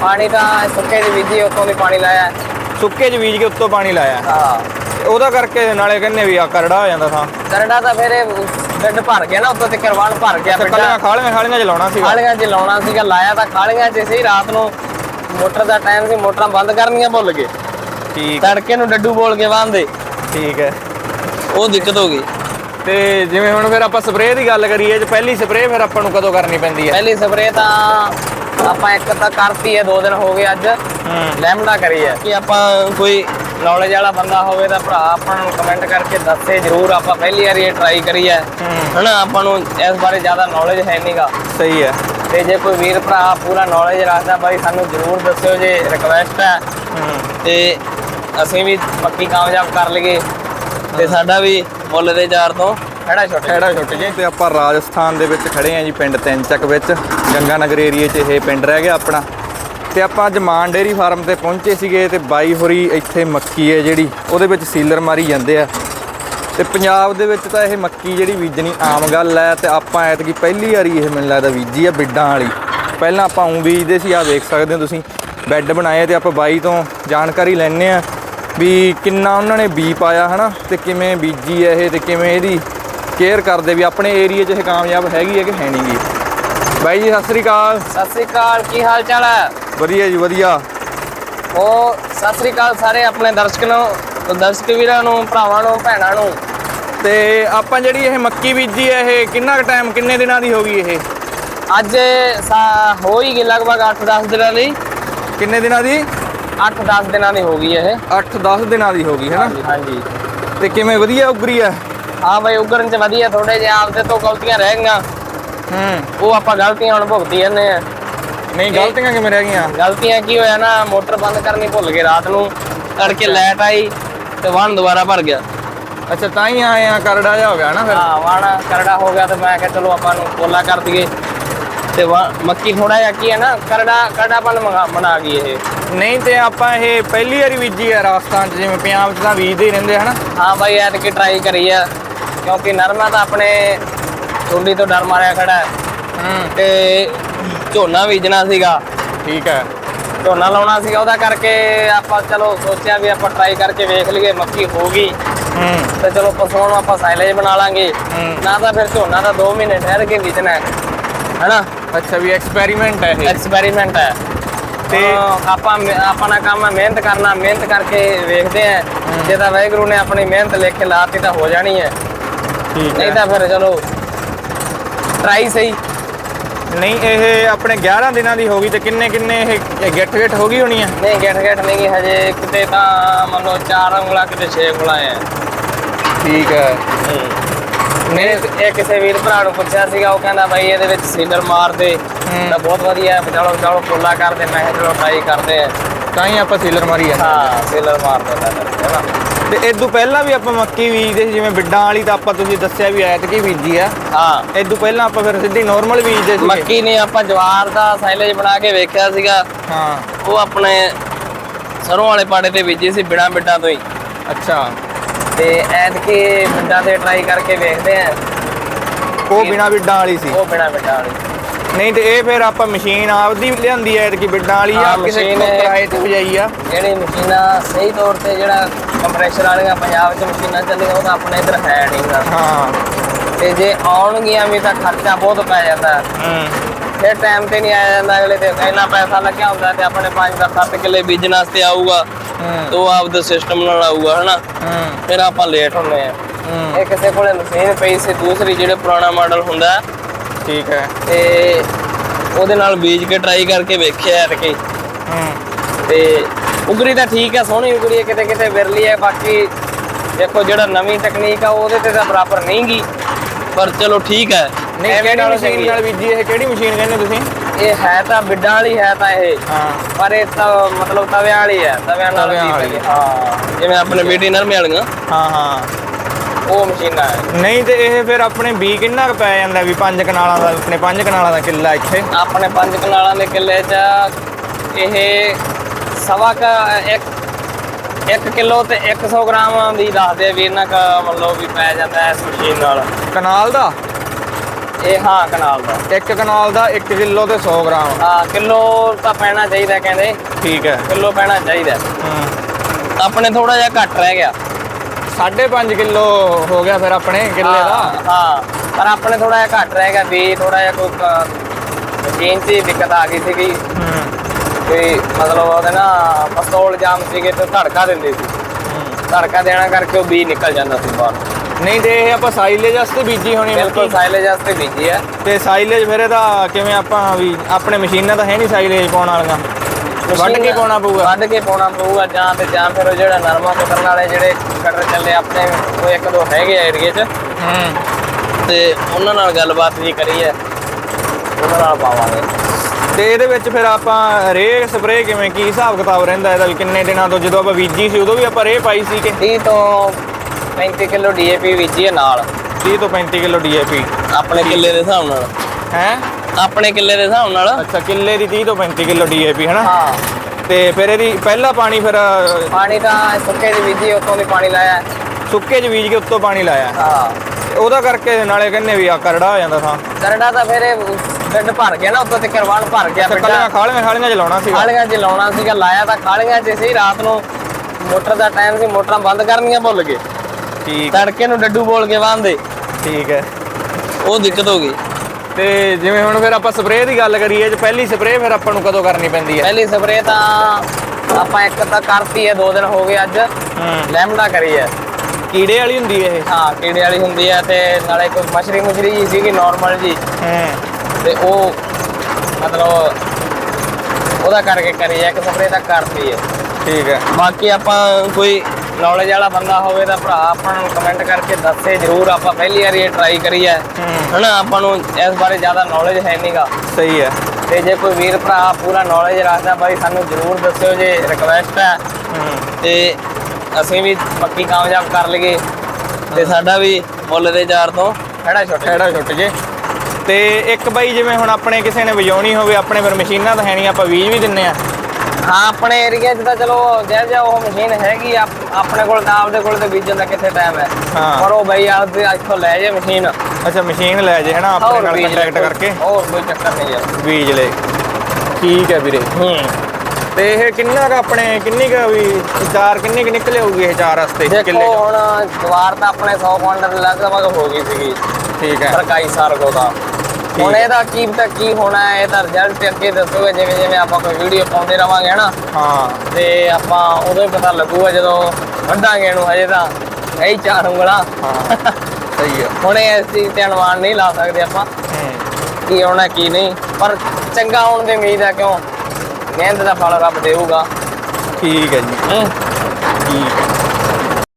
ਪਾਣੀ ਤਾਂ ਸੁੱਕੇ ਦੀ ਬੀਜੀ ਉੱਤੋਂ ਦੀ ਪਾਣੀ ਲਾਇਆ। ਸੁੱਕੇ ਚ ਬੀਜ ਕੇ ਉੱਤੋਂ ਪਾਣੀ ਲਾਇਆ। ਹਾਂ। ਉਹਦਾ ਕਰਕੇ ਨਾਲੇ ਕਹਿੰਦੇ ਵੀ ਆ ਕਰੜਾ ਹੋ ਜਾਂਦਾ ਥਾਂ। ਕਰੜਾ ਤਾਂ ਫਿਰ ਡੱਡ ਭਰ ਗਿਆ ਨਾ ਉੱਤੋਂ ਤੇ ਕਰਵਾਨ ਭਰ ਗਿਆ ਕੱਲੀਆਂ ਖਾਲੀਆਂ ਖਾਲੀਆਂ ਚ ਲਾਉਣਾ ਸੀਗਾ। ਖਾਲੀਆਂ 'ਚ ਲਾਉਣਾ ਸੀਗਾ ਲਾਇਆ ਤਾਂ ਖਾਲੀਆਂ 'ਚ ਸੀ ਰਾਤ ਨੂੰ ਮੋਟਰ ਦਾ ਟਾਈਮ ਸੀ ਮੋਟਰਾਂ ਬੰਦ ਕਰਨੀਆਂ ਭੁੱਲ ਗਏ। ਠੀਕ। ਤੜਕੇ ਨੂੰ ਡੱਡੂ ਬੋਲ ਕੇ ਬੰਦੇ ਠੀਕ ਹੈ। ਉਹ ਦਿੱਕਤ ਹੋ ਗਈ। ਤੇ ਜਿਵੇਂ ਹੁਣ ਫਿਰ ਆਪਾਂ ਸਪਰੇਅ ਦੀ ਗੱਲ ਕਰੀਏ ਜੇ ਪਹਿਲੀ ਸਪਰੇਅ ਫਿਰ ਆਪਾਂ ਨੂੰ ਕਦੋਂ ਕਰਨੀ ਪੈਂਦੀ ਹੈ? ਪਹਿਲੀ ਸਪਰੇ ਤਾਂ ਆਪਾਂ ਇੱਕ ਤਾਂ ਕਰਤੀ ਹੈ ਦੋ ਦਿਨ ਹੋ ਗਏ ਅੱਜ। ਲੈਮਡਾ ਕਰੀ ਹੈ। ਕਿ ਆਪਾਂ ਕੋਈ ਨੌਲੇਜ ਵਾਲਾ ਬੰਦਾ ਹੋਵੇ ਤਾਂ ਭਰਾ ਆਪਾਂ ਨੂੰ ਕਮੈਂਟ ਕਰਕੇ ਦੱਸੇ ਜਰੂਰ ਆਪਾਂ ਪਹਿਲੀ ਵਾਰੀ ਇਹ ਟਰਾਈ ਕਰੀ ਹੈ। ਹਨਾ ਆਪਾਂ ਨੂੰ ਇਸ ਬਾਰੇ ਜ਼ਿਆਦਾ ਨੌਲੇਜ ਹੈ ਨਹੀਂਗਾ ਸਹੀ ਹੈ। ਤੇ ਜੇ ਕੋਈ ਵੀਰ ਭਰਾ ਪੂਰਾ ਨੌਲੇਜ ਰੱਖਦਾ ਬਾਈ ਸਾਨੂੰ ਜਰੂਰ ਦੱਸਿਓ ਜੇ ਰਿਕਵੈਸਟ ਹੈ। ਹੂੰ। ਤੇ ਅਸੀਂ ਵੀ ਪੱਕੀ ਕਾਮਯਾਬ ਕਰ ਲਈਏ। ਤੇ ਸਾਡਾ ਵੀ ਮੁੱਲ ਦੇ ਚਾਰ ਤੋਂ ਖੜਾ ਛੋਟਾ ਖੇੜਾ ਛੁੱਟ ਜੇ ਤੇ ਆਪਾਂ ਰਾਜਸਥਾਨ ਦੇ ਵਿੱਚ ਖੜੇ ਆਂ ਜੀ ਪਿੰਡ ਤਿੰਨਚੱਕ ਵਿੱਚ। ਗੰਗਾਨਗਰ ਏਰੀਏ 'ਚ ਇਹ ਪਿੰਡ ਰਹਿ ਗਿਆ ਆਪਣਾ। ਤੇ ਆਪਾਂ ਅੱਜ ਮਾਨ ਡੇਰੀ ਫਾਰਮ ਤੇ ਪਹੁੰਚੇ ਸੀਗੇ ਤੇ ਬਾਈ ਹੋਰੀ ਇੱਥੇ ਮੱਕੀ ਹੈ ਜਿਹੜੀ ਉਹਦੇ ਵਿੱਚ ਸੀਲਰ ਮਾਰੀ ਜਾਂਦੇ ਆ। ਤੇ ਪੰਜਾਬ ਦੇ ਵਿੱਚ ਤਾਂ ਇਹ ਮੱਕੀ ਜਿਹੜੀ ਬੀਜਣੀ ਆਮ ਗੱਲ ਹੈ ਤੇ ਆਪਾਂ ਐਤਕੀ ਪਹਿਲੀ ਵਾਰੀ ਇਹ ਮੈਨੂੰ ਲੱਗਦਾ ਬੀਜੀ ਆ ਬਿੱਡਾਂ ਵਾਲੀ। ਪਹਿਲਾਂ ਆਪਾਂ ਉਂ ਬੀਜਦੇ ਸੀ ਆ ਦੇਖ ਸਕਦੇ ਹੋ ਤੁਸੀਂ ਬੈੱਡ ਬਣਾਏ ਤੇ ਆਪਾਂ ਬਾਈ ਤੋਂ ਜਾਣਕਾਰੀ ਲੈਣੇ ਆ ਵੀ ਕਿੰਨਾ ਉਹਨਾਂ ਨੇ ਬੀ ਪਾਇਆ ਹਨਾ ਤੇ ਕਿਵੇਂ ਬੀਜੀ ਹੈ ਇਹ ਤੇ ਕਿਵੇਂ ਇਹਦੀ ਕੇਅਰ ਕਰਦੇ ਵੀ ਆਪਣੇ ਏਰੀਆ 'ਚ ਇਹ ਕਾਮਯਾਬ ਹੈਗੀ ਹੈ ਕਿ ਹੈ ਨਹੀਂਗੀ ਬਾਈ ਜੀ ਸਤਿ ਸ੍ਰੀ ਅਕਾਲ। ਸਤਿ ਸ੍ਰੀ ਅਕਾਲ ਕੀ ਹਾਲ ਚਾਲ ਹੈ? ਵਧੀਆ ਜੀ ਵਧੀਆ। ਉਹ ਸਤਿ ਸ੍ਰੀ ਅਕਾਲ ਸਾਰੇ ਆਪਣੇ ਦਰਸ਼ਕ ਨੂੰ ਦਰਸ਼ਕ ਵੀਰਾਂ ਨੂੰ ਭਰਾਵਾਂ ਨੂੰ ਭੈਣਾਂ ਨੂੰ। ਤੇ ਆਪਾਂ ਜਿਹੜੀ ਇਹ ਮੱਕੀ ਬੀਜੀ ਹੈ ਇਹ ਕਿੰਨਾ ਕੁ ਟਾਈਮ ਕਿੰਨੇ ਦਿਨਾਂ ਦੀ ਹੋ ਗਈ ਇਹ? ਅੱਜ ਸਾ- ਹੋ ਹੀ ਗਈ ਲਗਭਗ 8-10 ਦਿਨਾਂ ਦੀ। ਕਿੰਨੇ ਦਿਨਾਂ ਦੀ? 8-10 ਦਿਨਾਂ ਦੀ ਹੋ ਗਈ ਇਹ। 8-10 ਦਿਨਾਂ ਦੀ ਹੋ ਗਈ ਹੈ ਨਾ? ਹਾਂਜੀ ਤੇ ਕਿਵੇਂ ਵਧੀਆ ਉਗਰੀ ਆ ਹਾਂ ਬਈ ਉਗਰਨ ਚ ਵਧੀਆ ਥੋੜੇ ਜਿਹਾ ਆਪਦੇ ਤੋਂ ਗਲਤੀਆਂ ਰਹਿ ਗਈਆਂ। ਹੂੰ। ਉਹ ਆਪਾਂ ਗਲਤੀਆਂ ਹੁਣ ਭੁਗਤੀ ਜਾਂਦੇ ਆ। ਨਹੀਂ ਗਲਤੀਆਂ ਕਿਵੇਂ ਰਹਿ ਗਈਆਂ? ਗਲਤੀਆਂ ਕੀ ਹੋਇਆ ਨਾ ਮੋਟਰ ਬੰਦ ਕਰਨੀ ਭੁੱਲ ਗਏ ਰਾਤ ਨੂੰ। ਤੜਕੇ ਲਾਈਟ ਆਈ ਤੇ ਵਾਹਨ ਦੁਬਾਰਾ ਭਰ ਗਿਆ। ਅੱਛਾ ਤਾਂ ਹੀ ਆਏ ਆ ਕਰੜਾ ਜਾ ਹੋ ਗਿਆ ਨਾ ਫਿਰ। ਹਾਂ ਵਾਹਣ ਕਰੜਾ ਹੋ ਗਿਆ ਤੇ ਮੈਂ ਕਿਹਾ ਚਲੋ ਆਪਾਂ ਨੂੰ ਪੋਲਾ ਕਰ ਦਈਏ। ਤੇ ਮੱਕੀ ਥੋੜਾ ਜਿਹਾ ਕੀ ਹੈ ਨਾ ਕਰੜਾ ਕਰੜਾਪਨ ਬਣਾ ਗਈ ਇਹ। ਨਹੀਂ ਤੇ ਆਪਾਂ ਇਹ ਪਹਿਲੀ ਵਾਰੀ ਬੀਜੀ ਆ ਰਾਜਸਥਾਨ ਚ ਜਿਵੇਂ ਪੰਜਾਬ ਚ ਤਾਂ ਬੀਜਦੇ ਹੀ ਰਹਿੰਦੇ ਹਨਾ? ਹਾਂ ਬਾਈ ਐਤਕੀ ਟਰਾਈ ਕਰੀ ਆ। ਕਿਉਂਕਿ ਨਰਮਾ ਤਾਂ ਆਪਣੇ ਟੁੰਡੀ ਤੋਂ ਡਰ ਮਾਰਿਆ ਖੜਾ ਹੈ। ਹੂੰ। ਤੇ ਝੋਨਾ ਬੀਜਣਾ ਸੀਗਾ। ਠੀਕ ਹੈ। ਝੋਨਾ ਲਾਉਣਾ ਸੀਗਾ ਉਹਦਾ ਕਰਕੇ ਆਪਾਂ ਚਲੋ ਸੋਚਿਆ ਵੀ ਆਪਾਂ ਟਰਾਈ ਕਰਕੇ ਵੇਖ ਲਈਏ ਮੱਕੀ ਹੋ ਗਈ। ਹੂੰ। ਤੇ ਚਲੋ ਪਸੋਂ ਨੂੰ ਆਪਾਂ ਸਾਈਲੇਜ ਬਣਾ ਲਾਂਗੇ। ਨਾ ਤਾਂ ਫਿਰ ਝੋਨਾ ਦਾ 2 ਮਹੀਨੇ ਠਹਿਰ ਕੇ ਬੀਜਣਾ ਹੈ। ਹੈਨਾ? ਅੱਛਾ ਵੀ ਐਕਸਪੈਰੀਮੈਂਟ ਹੈ ਇਹ। ਐਕਸਪੈਰੀਮੈਂਟ ਹੈ। ਤੇ- ਆਪਾਂ ਆਪਣਾ ਕੰਮ ਹੈ ਮਿਹਨਤ ਕਰਨਾ ਮਿਹਨਤ ਕਰਕੇ ਵੇਖਦੇ ਆ ਜੇ ਤਾਂ ਵਾਹਿਗੁਰੂ ਨੇ ਆਪਣੀ ਮਿਹਨਤ ਲਿਖ ਕੇ ਲਾਤੀ ਤਾਂ ਹੋ ਜਾਣੀ ਹੈ। ਠੀਕ ਨਹੀਂ ਤਾਂ ਫਿਰ ਚਲੋ ਟਰਾਈ ਸਹੀ। ਨਹੀਂ ਇਹ ਆਪਣੇ 11 ਦਿਨਾਂ ਦੀ ਹੋ ਗਈ ਤੇ ਕਿੰਨੇ ਕਿੰਨੇ ਇਹ ਗਿੱਠ ਗਿੱਠ ਹੋ ਗਈ ਹੋਣੀ ਆ? ਨਹੀਂ ਗੈਟ ਗੈਟ ਨਹੀਂ ਗੀ ਹਜੇ ਕਿਤੇ ਤਾਂ ਮੰਨ ਲਓ 4 ਉਂਗਲਾ ਕਿਤੇ 6 ਉਂਗਲਾ ਹੈ ਠੀਕ ਹੈ। ਮੈਂ ਇਹ ਕਿਸੇ ਵੀਰ ਭਰਾ ਨੂੰ ਪੁੱਛਿਆ ਸੀਗਾ ਉਹ ਕਹਿੰਦਾ ਬਾਈ ਇਹਦੇ ਵਿੱਚ ਸੀਲਰ ਮਾਰ ਦੇ ਹੂੰ। ਤਾਂ ਬਹੁਤ ਵਧੀਆ ਹੈ ਚਲੋ ਚਲੋ ਫੁੱਲਾ ਕਰਦੇ ਮੈਂ ਕਿਹਾ ਚਲੋ ਟਰਾਈ ਕਰਦੇ ਆ। ਤਾਂ ਹੀ ਆਪਾਂ ਸੀਲਰ ਮਾਰੀ ਆ। ਹਾਂ ਸੀਲਰ ਮਾਰ ਦਿੰਦਾ ਹੈ ਨਾ? ਤੇ ਇਹ ਤੋਂ ਪਹਿਲਾਂ ਵੀ ਆਪਾਂ ਮੱਕੀ ਬੀਜਦੇ ਸੀ ਜਿਵੇਂ ਬਿੱਡਾਂ ਵਾਲੀ ਤਾਂ ਆਪਾਂ ਤੁਸੀਂ ਦੱਸਿਆ ਵੀ ਐਤਕੀ ਬੀਜੀ ਆ। ਹਾਂ। ਇਹ ਤੋਂ ਪਹਿਲਾਂ ਆਪਾਂ ਫਿਰ ਸਿੱਧੀ ਨਾਰਮਲ ਬੀਜਦੇ ਸੀ ਮੱਕੀ ਨੇ ਆਪਾਂ ਜਵਾਰ ਦਾ ਸਾਈਲੇਜ ਬਣਾ ਕੇ ਵੇਖਿਆ ਸੀਗਾ। ਹਾਂ। ਉਹ ਆਪਣੇ ਸਰੋਂ ਵਾਲੇ ਪਾੜੇ ਤੇ ਬੀਜੀ ਸੀ ਬਿਨਾਂ ਬਿੱਡਾਂ ਤੋਂ ਹੀ। ਅੱਛਾ। ਤੇ ਐਤਕੀ ਬਿੱਡਾਂ ਤੇ ਟਰਾਈ ਕਰਕੇ ਵੇਖਦੇ ਆ। ਉਹ ਬਿਨਾ ਬਿੱਡਾਂ ਵਾਲੀ ਸੀ। ਉਹ ਬਿਨਾਂ ਬਿੱਡਾਂ ਵਾਲੀ। ਨਹੀਂ ਤੇ ਇਹ ਫਿਰ ਆਪਾਂ ਮਸ਼ੀਨ ਆਪਦੀ ਲਿਆਂਦੀ ਐ ਐਤਕੀ ਬਿੱਡਾਂ ਵਾਲੀ ਆ ਹਾਂ, ਕਿਸੇ ਮਸ਼ੀਨ ਕੋਲ ਹੈ। ਕਿਰਾਏ ਤੇ ਵਜਾਈ ਆ। ਜਿਹੜੀ ਮਸ਼ੀਨਾਂ ਸਹੀ ਤੌਰ ਤੇ ਜਿਹੜਾ ਕੰਪਰੈਸ਼ਰ ਵਾਲੀਆਂ ਪੰਜਾਬ 'ਚ ਮਸ਼ੀਨਾਂ ਚੱਲੀਆਂ ਉਹ ਤਾਂ ਆਪਣੇ ਇੱਧਰ ਹੈ ਨਹੀਂਗਾ ਹਾਂ। ਤੇ ਜੇ ਆਉਣਗੀਆਂ ਵੀ ਤਾਂ ਖਰਚਾ ਬਹੁਤ ਪੈ ਜਾਂਦਾ। ਹੈ। ਹੂੰ ਫਿਰ ਟਾਈਮ ਤੇ ਨਹੀਂ ਆਇਆ ਜਾਂਦਾ ਅਗਲੇ ਤੇ ਇੰਨਾ ਪੈਸਾ ਲੱਗਿਆ ਹੁੰਦਾ ਤੇ ਆਪਣੇ 5 ਦਾ 7 ਕਿੱਲੇ ਬੀਜਣ ਵਾਸਤੇ ਆਊਗਾ। ਹੂੰ। ਤੇ ਆਪਦੇ ਸਿਸਟਮ ਨਾਲ ਆਊਗਾ ਹਨਾ? ਹੂੰ। ਫਿਰ ਆਪਾਂ ਲੇਟ ਹੁੰਦੇ ਆ। ਹੂੰ। ਇਹ ਕਿਸੇ ਕੋਲੇ ਮਸ਼ੀਨ ਪਈ ਸੀ ਦੂਸਰੀ ਜਿਹੜੇ ਪੁਰਾਣਾ ਮਾਡਲ ਹੁੰਦਾ ਹੈ, ਠੀਕ ਹੈ। ਤੇ ਉਹਦੇ ਨਾਲ ਬੀਜ ਕੇ ਟਰਾਈ ਕਰਕੇ ਵੇਖਿਆ ਐ ਕਿ ਹੂੰ। ਤੇ ਉਗਰੀ ਤਾਂ ਠੀਕ ਹੈ ਸੋਹਣੀ ਉਗਰੀ ਹੈ ਕਿਤੇ ਕਿਤੇ ਵਿਰਲੀ ਹੈ ਬਾਕੀ ਦੇਖੋ ਜਿਹੜਾ ਨਵੀਂ ਟੈਕਨੀਕ ਆ ਉਹਦੇ ਤੇ ਤਾਂ ਬਰਾਬਰ ਨਹੀਂ ਗੀ। ਪਰ ਚਲੋ ਠੀਕ ਹੈ ਨਹੀਂ ਕਿਹੜੀ ਮਸ਼ੀਨ ਨਾਲ ਬੀਜੀ ਇਹ? ਕਿਹੜੀ ਮਸ਼ੀਨ ਕਹਿੰਦੇ ਤੁਸੀਂ? ਇਹ ਹੈ ਤਾਂ ਬਿੱਡਾਂ ਵਾਲੀ ਹੈ ਤਾਂ ਇਹ। ਹਾਂ। ਪਰ ਇਹ ਤਾਂ ਮਤਲਬ ਤਵਿਆਂ ਵਾਲੀ ਹੈ ਤਵਿਆਂ ਨਾਲ। ਹਾਂ। ਜਿਵੇਂ ਆਪਣੇ ਬੀਟੀ ਨਰਮੇ ਵਾਲੀਆਂ। ਹਾਂ ਹਾਂ। ਉਹ ਮਸ਼ੀਨਾਂ ਹੈ ਨਹੀਂ ਤੇ ਇਹ ਫਿਰ ਆਪਣੇ ਬੀ ਕਿੰਨਾ ਕੁ ਪੈ ਜਾਂਦਾ ਵੀ ਪੰਜ ਕਨਾਲਾਂ ਦਾ ਆਪਣੇ ਪੰਜ ਕਨਾਲਾਂ ਦਾ ਕਿੱਲਾ ਇੱਥੇ? ਆਪਣੇ ਪੰਜ ਕਨਾਲਾਂ ਦੇ ਕਿੱਲੇ 'ਚ ਇਹ ਸਵਾ ਕ ਇੱਕ 1 ਕਿਲੋ ਤੇ 100 ਗ੍ਰਾਮ ਦੀ ਦੱਸਦੇ ਵੀ ਇਹਨਾਂ ਕਾ ਮਤਲਬ ਵੀ ਪੈ ਜਾਂਦਾ ਹੈ ਇਸ ਮਸ਼ੀਨ ਨਾਲ। ਕਨਾਲ ਦਾ? ਇਹ ਹਾਂ ਕਨਾਲ ਦਾ। 1 ਕਨਾਲ ਦਾ 1 ਕਿਲੋ ਤੇ 100 ਗ੍ਰਾਮ। ਹਾਂ ਕਿਲੋ ਤਾਂ ਪੈਣਾ ਚਾਹੀਦਾ ਕਹਿੰਦੇ। ਠੀਕ ਹੈ। ਕਿਲੋ ਪੈਣਾ ਚਾਹੀਦਾ। ਹੂੰ। ਆਪਣੇ ਥੋੜਾ ਜਿਹਾ ਘੱਟ ਰਹਿ ਗਿਆ। 5.5 ਕਿਲੋ ਹੋ ਗਿਆ ਫਿਰ ਆਪਣੇ ਕਿੱਲੇ ਦਾ। ਹਾਂ, ਹਾਂ। ਪਰ ਆਪਣੇ ਥੋੜਾ ਜਿਹਾ ਘੱਟ ਰਹਿ ਗਿਆ ਵੀ ਥੋੜਾ ਜਿਹਾ ਕੋਈ ਮਸ਼ੀਨ 'ਚ ਹੀ ਦਿੱਕਤ ਆ ਗਈ ਸੀਗੀ। ਹੂੰ। ਵੀ ਮਤਲਬ ਉਹਦੇ ਨਾ ਪਸਤੌਲ ਜਾਮ ਸੀਗੇ ਤੇ ਧੜਕਾ ਦਿੰਦੇ ਸੀ। ਧੜਕਾ ਦੇਣਾ ਕਰਕੇ ਉਹ ਬੀ ਨਿਕਲ ਜਾਂਦਾ ਸੀ ਬਾਹਰ। ਨਹੀਂ ਤੇ ਇਹ ਆਪਾਂ ਸਾਈਲੇਜ ਵਾਸਤੇ ਬੀਜੀ ਹੋਣੀ ਬਿਲਕੁਲ ਸਾਈਲੇਜ ਵਾਸਤੇ ਬੀਜੀ ਆ ਤੇ ਸਾਈਲੇਜ ਫਿਰ ਇਹਦਾ ਕਿਵੇਂ ਆਪਾਂ ਵੀ ਆਪਣੇ ਮਸ਼ੀਨਾਂ ਤਾਂ ਹੈ ਨਹੀਂ ਸਾਈਲੇਜ ਪਾਉਣ ਵਾਲੀਆਂ। ਵੱਢ ਕੇ ਪਾਉਣਾ ਪਊਗਾ। ਵੱਢ ਕੇ ਪਾਉਣਾ ਪਊਗਾ ਜਾਂ ਤੇ ਜਾਂ ਫਿਰ ਉਹ ਜਿਹੜਾ ਨਰਮਾ ਕੁਤਰਨ ਵਾਲੇ ਜਿਹੜੇ ਕਟਰ ਚੱਲੇ ਆਪਣੇ ਉਹ ਇੱਕ ਦੋ ਹੈਗੇ ਏਰੀਏ 'ਚ। ਹੂੰ। ਤੇ ਉਹਨਾਂ ਨਾਲ ਗੱਲਬਾਤ ਜੀ ਕਰੀ ਹੈ ਉਹਨਾਂ ਨਾਲ ਪਾਵਾਂਗੇ। ਤੇ ਇਹਦੇ ਵਿੱਚ ਫਿਰ ਆਪਾਂ ਰੇ ਸਪਰੇ ਕਿਵੇਂ ਕੀ ਹਿਸਾਬ ਕਿਤਾਬ ਰਹਿੰਦਾ ਇਹਦਾ ਵੀ? ਕਿੰਨੇ ਦਿਨਾਂ ਤੋਂ ਜਦੋਂ ਆਪਾਂ ਬੀਜੀ ਸੀ ਉਦੋਂ ਵੀ ਆਪਾਂ ਰੇ ਪਾਈ ਸੀ ਕਿ? 30 ਤੋਂ 35 ਕਿਲੋ ਡੀਏਪੀ ਬੀਜੀ ਹੈ ਨਾਲ। 30 ਤੋਂ 35 ਕਿਲੋ ਡੀਏਪੀ ਆਪਣੇ ਕਿੱਲੇ ਦੇ ਹਿਸਾਬ ਨਾਲ। ਹੈ? ਆਪਣੇ ਕਿੱਲੇ ਦੇ ਹਿਸਾਬ ਨਾਲ। ਅੱਛਾ ਕਿੱਲੇ ਦੀ 30 ਤੋਂ 35 ਕਿਲੋ ਡੀਏਪੀ ਹਨਾ? ਹਾਂ। ਤੇ ਫਿਰ ਇਹਦੀ ਪਹਿਲਾ ਪਾਣੀ ਫਿਰ ਪਾਣੀ ਤਾਂ ਸੁੱਕੇ ਦੀ ਬੀਜੀ ਉੱਥੋਂ ਦੀ ਪਾਣੀ ਲਾਇਆ। ਸੁੱਕੇ ਚ ਬੀਜ ਕੇ ਉੱਤੋਂ ਪਾਣੀ ਲਾਇਆ। ਹਾਂ। ਉਹਦਾ ਕਰਕੇ ਨਾਲੇ ਕਹਿੰਦੇ ਵੀ ਆ ਕਰੜਾ ਹੋ ਜਾਂਦਾ ਥਾਂ। ਕਰੜਾ ਤਾਂ ਫਿਰ ਬਿੱਡ ਭਰ ਗਿਆ ਨਾ ਉੱਤੋਂ ਤੇ ਕਰਵਾਨ ਭਰ ਗਿਆ ਕੱਲੀਆਂ ਬਿੱਡਾ ਖਾਲੀਆਂ ਖਾਲੀਆਂ ਚਲਾਉਣਾ ਸੀਗਾ? ਖਾਲੀਆਂ 'ਚ ਲਾਉਣਾ ਸੀਗਾ ਲਾਇਆ ਤਾਂ ਖਾਲੀਆਂ 'ਚ ਸੀ ਰਾਤ ਨੂੰ ਮੋਟਰ ਦਾ ਟਾਈਮ ਸੀ ਮੋਟਰਾਂ ਬੰਦ ਕਰਨੀਆਂ ਭੁੱਲ ਗਏ। ਠੀਕ। ਤੜਕੇ ਨੂੰ ਡੱਡੂ ਬੋਲ ਕੇ ਬੰਦੇ ਠੀਕ ਹੈ। ਉਹ ਦਿੱਕਤ ਹੋ ਗਈ। ਤੇ ਜਿਵੇਂ ਹੁਣ ਫਿਰ ਆਪਾਂ ਸਪਰੇਅ ਦੀ ਗੱਲ ਕਰੀਏ ਜੇ ਪਹਿਲੀ ਸਪਰੇਅ ਫਿਰ ਆਪਾਂ ਨੂੰ ਕਦੋਂ ਕਰਨੀ ਪੈਂਦੀ ਹੈ? ਪਹਿਲੀ ਸਪਰੇ ਤਾਂ ਆਪਾਂ ਇੱਕ ਤਾਂ ਕਰਤੀ ਹੈ ਦੋ ਦਿਨ ਹੋ ਗਏ ਅੱਜ। ਲੈਮਡਾ ਕਰੀ ਹੈ। ਕੀੜੇ ਵਾਲੀ ਹੁੰਦੀ ਹੈ ਇਹ? ਹਾਂ ਕੀੜੇ ਵਾਲੀ ਹੁੰਦੀ ਹੈ ਤੇ ਨਾਲੇ ਕੋਈ ਮਛਰੀ ਮੁਛਰੀ ਜੀ ਸੀਗੀ ਨਾਰਮਲ ਜੀ ਹੂੰ। ਤੇ ਉਹ ਮਤਲਬ ਉਹਦਾ ਕਰਕੇ ਕਰੀ ਹੈ ਇੱਕ ਸਪਰੇ ਤਾਂ ਕਰਤੀ ਹੈ। ਠੀਕ ਹੈ। ਬਾਕੀ ਆਪਾਂ ਕੋਈ ਨੌਲੇਜ ਵਾਲਾ ਬੰਦਾ ਹੋਵੇ ਤਾਂ ਭਰਾ ਆਪਾਂ ਨੂੰ ਕਮੈਂਟ ਕਰਕੇ ਦੱਸੇ ਜਰੂਰ ਆਪਾਂ ਪਹਿਲੀ ਵਾਰੀ ਇਹ ਟਰਾਈ ਕਰੀ ਹੈ। ਹਨਾ ਆਪਾਂ ਨੂੰ ਇਸ ਬਾਰੇ ਜ਼ਿਆਦਾ ਨੌਲੇਜ ਹੈ ਨਹੀਂਗਾ ਸਹੀ ਹੈ। ਤੇ ਜੇ ਕੋਈ ਵੀਰ ਭਰਾ ਪੂਰਾ ਨੌਲੇਜ ਰੱਖਦਾ ਬਾਈ ਸਾਨੂੰ ਜਰੂਰ ਦੱਸਿਓ ਜੇ ਰਿਕਵੈਸਟ ਹੈ। ਤੇ ਅਸੀਂ ਵੀ ਪੱਕੀ ਕਾਮਯਾਬ ਕਰ ਲਈਏ। ਤੇ ਸਾਡਾ ਵੀ ਮੁੱਲ ਦੇ ਯਾਰ ਤੋਂ ਖੜਾ ਛੁੱਟ। ਖੜਾ ਛੁੱਟ ਜੇ ਤੇ ਇੱਕ ਬਾਈ ਜਿਵੇਂ ਹੁਣ ਆਪਣੇ ਕਿਸੇ ਨੇ ਵਜਾਉਣੀ ਹੋਵੇ ਆਪਣੇ ਫਿਰ ਮਸ਼ੀਨਾਂ ਤਾਂ ਹੈ ਨਹੀਂ ਆਪਾਂ ਬੀਜ ਵੀ ਦਿੰਨੇ ਆ। ਹਾਂ ਆਪਣੇ ਏਰੀਆ 'ਚ ਤਾਂ ਚਲੋ ਜਿਹੋ ਜਿਹਾ ਉਹ ਮਸ਼ੀਨ ਹੈਗੀ ਆ ਆਪਣੇ ਕੋਲ ਤਾਂ ਆਪਦੇ ਕੋਲ ਤੇ ਬੀਜਣ ਦਾ ਕਿੱਥੇ ਟਾਈਮ ਹੈ। ਹਾਂ। ਪਰ ਉਹ ਬਈ ਆਪਦੇ ਇੱਥੋਂ ਲੈ ਜੇ ਮਸ਼ੀਨ ਅੱਛਾ ਮਸ਼ੀਨ ਲੈ ਜੇ ਹਨਾ ਆਪਣੇ ਨਾਲ ਬੀਜ ਲੈ ਕੋਈ- ਕਰਕੇ। ਹੋਰ ਕੋਈ ਚੱਕਰ ਨਹੀਂ ਯਾਰ ਬੀਜ ਲੈ। ਠੀਕ ਹੈ ਵੀਰੇ। ਹੂੰ। ਤੇ ਇਹ ਕਿੰਨਾ ਕ ਆਪਣੇ ਕਿੰਨੀ ਕ ਵੀ ਚਾਰ ਕਿੰਨੀ ਕ ਨਿਕਲੇ ਹੋਊਗੀ ਇਹ ਚਾਰ ਰਸਤੇ ਦੇਖੋ ਕਿੱਲੇ 'ਚ? ਹੁਣ ਦੀਵਾਰ ਤਾਂ ਆਪਣੇ 100 ਕੁਇੰਟਲ ਲਗਭਗ ਹੋ ਗਈ ਸੀਗੀ। ਠੀਕ ਹੈ। ਸਰਕਾਈ ਸਾਰਗੋ ਦਾ ਹੁਣ ਇਹਦਾ ਕੀ ਪਤਾ ਕੀ ਹੋਣਾ ਹੈ ਇਹਦਾ ਰਿਜ਼ਲਟ ਅੱਗੇ ਦੱਸੋਗੇ ਜਿਵੇਂ ਜਿਵੇਂ ਆਪਾਂ ਕੋਈ ਵੀਡੀਓ ਪਾਉਂਦੇ ਰਵਾਂਗੇ ਹਨਾ? ਹਾਂ। ਤੇ ਆਪਾਂ ਉਦੋਂ ਹੀ ਪਤਾ ਲੱਗੂਗਾ ਜਦੋਂ ਵੱਢਾਂਗੇ ਇਹਨੂੰ ਹਜੇ ਤਾਂ ਇਹੀ ਚਾਰ ਉਂਗਲਾਂ। ਹਾਂ ਸਹੀ ਹੈ। ਹੁਣ ਇਸ ਚੀਜ਼ ਤੇ ਅਨੁਮਾਨ ਨਹੀਂ ਲਾ ਸਕਦੇ ਆਪਾਂ ਕੀ ਆਉਣਾ ਕੀ ਨਹੀਂ। ਪਰ ਚੰਗਾ ਹੋਣ ਦੀ ਉਮੀਦ ਹੈ ਕਿਉਂ? ਮਿਹਨਤ ਦਾ ਫਲ ਰੱਬ ਦੇਊਗਾ। ਠੀਕ ਹੈ ਜੀ। ਹੂੰ। ਠੀਕ ਹੈ।